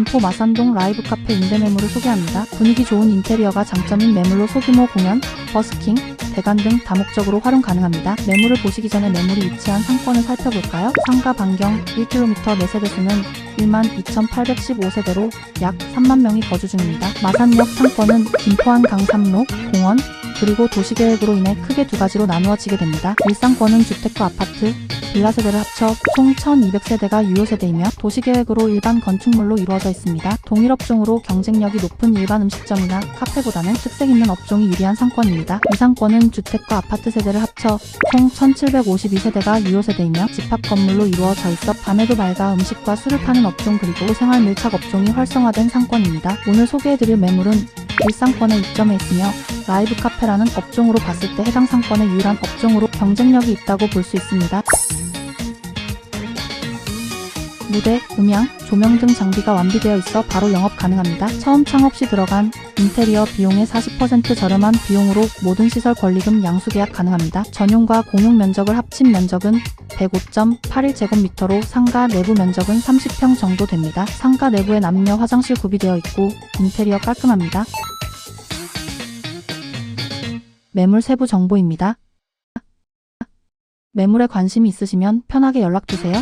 김포 마산동 라이브 카페 임대 매물을 소개합니다. 분위기 좋은 인테리어가 장점인 매물로 소규모 공연, 버스킹, 대관 등 다목적으로 활용 가능합니다. 매물을 보시기 전에 매물이 위치한 상권을 살펴볼까요? 상가 반경 1km 매세대 수는 1만 2,815세대로 약 3만 명이 거주 중입니다. 마산역 상권은 김포한 강삼로, 공원, 그리고 도시계획으로 인해 크게 두 가지로 나누어지게 됩니다. 일상권은 주택과 아파트, 빌라 세대를 합쳐 총 1200세대가 유효 세대이며 도시계획으로 일반 건축물로 이루어져 있습니다. 동일업종으로 경쟁력이 높은 일반 음식점이나 카페보다는 특색 있는 업종이 유리한 상권입니다. 이 상권은 주택과 아파트 세대를 합쳐 총 1752세대가 유효 세대이며 집합 건물로 이루어져 있어 밤에도 밝아 음식과 술을 파는 업종 그리고 생활 밀착 업종이 활성화된 상권입니다. 오늘 소개해드릴 매물은 일상권에 입점해 있으며 라이브 카페라는 업종으로 봤을 때 해당 상권의 유일한 업종으로 경쟁력이 있다고 볼 수 있습니다. 무대, 음향, 조명 등 장비가 완비되어 있어 바로 영업 가능합니다. 처음 창업 시 들어간 인테리어 비용의 40% 저렴한 비용으로 모든 시설 권리금 양수 계약 가능합니다. 전용과 공용 면적을 합친 면적은 105.81제곱미터로 상가 내부 면적은 30평 정도 됩니다. 상가 내부에 남녀 화장실 구비되어 있고 인테리어 깔끔합니다. 매물 세부 정보입니다. 매물에 관심이 있으시면 편하게 연락 주세요.